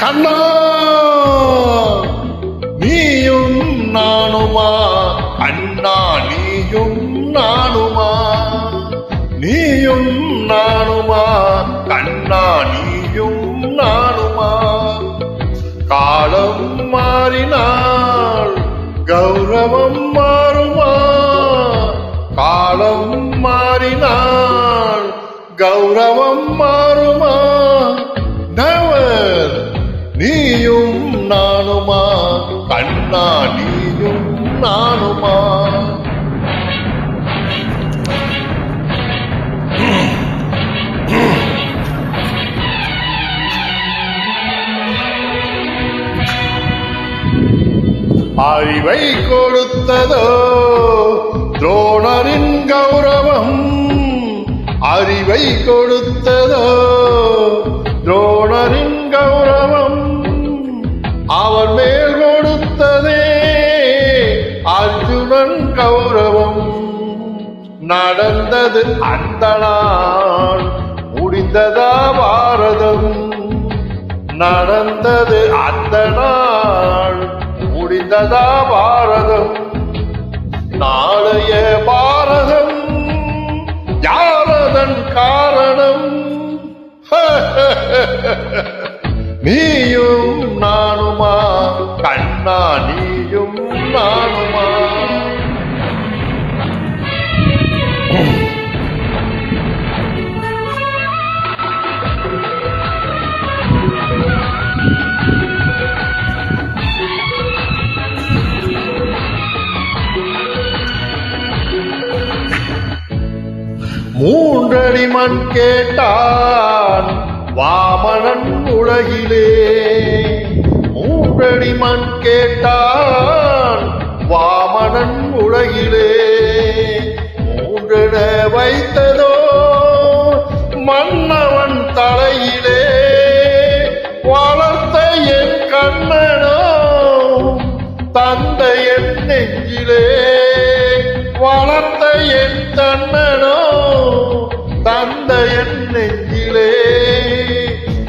கண்ணா நீயும் நானுமா? அண்ணா நீயும் நானுமா? நீயும் நானுமா? கண்ணா நீயும் நானுமா? காலம் மாறினால் கௌரவம் மாறுமா? காலம் மாறினால் கௌரவம் மாறுமா? நீயும் நானுமா? கண்ணா நீயும் நானுமா? அறிவை கொடுத்ததோ துரோணரின் கௌரவம். அறிவை கொடுத்ததோ துரோணரின் கௌரவம். நடந்தது அந்த நாள். முடிந்ததா பாரதம்? நடந்தது அந்த நாள். முடிந்ததா பாரதம்? நாளைய பாரதம் யாரதன் காரணம்? நீயும் நானுமா? கண்ணா நீயும் நானும்? மூன்றடி மண் கேட்டான் வாமனன் உலகிலே. மூன்றடி மண் கேட்டான் வாமனன் உலகிலே. மூன்றட வைத்ததோ மன்னவன் தலையிலே. வளர்த்த என் கண்ணனோ தந்தை என் நெஞ்சிலே. வளர்த்த என் தன்னனோ தந்த என் நெஞ்சிலே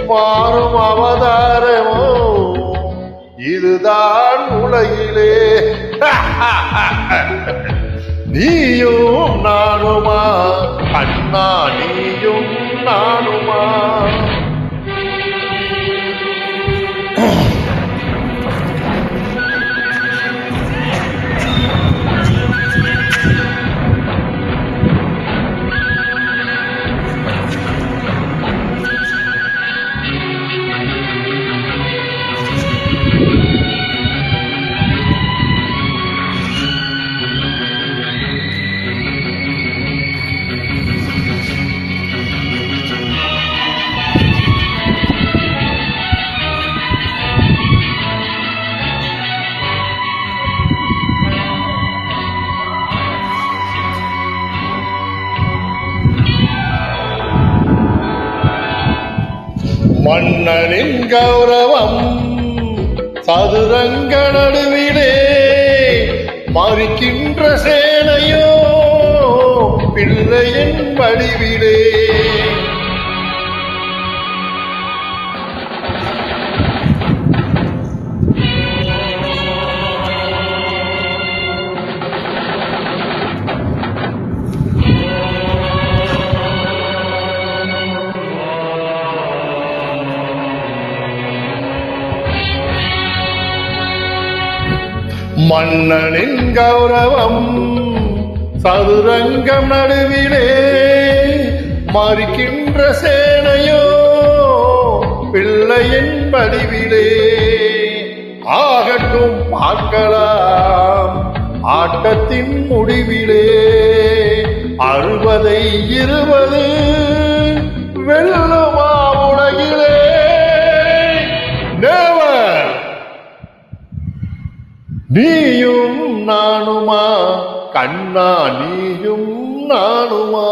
மாறும் அவதாரமோ? இதுதான் உலகிலே. நீயும் நானுமா? அண்ணா நீயும் நானுமா? மன்னனின் கௌரவம் சதுரங்க நடுவிலே மறிக்கின்ற சேனையோ பிள்ளையின் வடிவிலே. மன்னனின் கௌரவம் சதுரங்கம் நடுவிலே மறிக்கின்ற சேனையோ பிள்ளையின் வடிவிலே. ஆகட்டும் பார்க்கலாம் ஆட்டத்தின் முடிவிலே. அறுபதை இருபது வெல்லுமா நீயும் நானுமா? கண்ணா நீயும் நானுமா?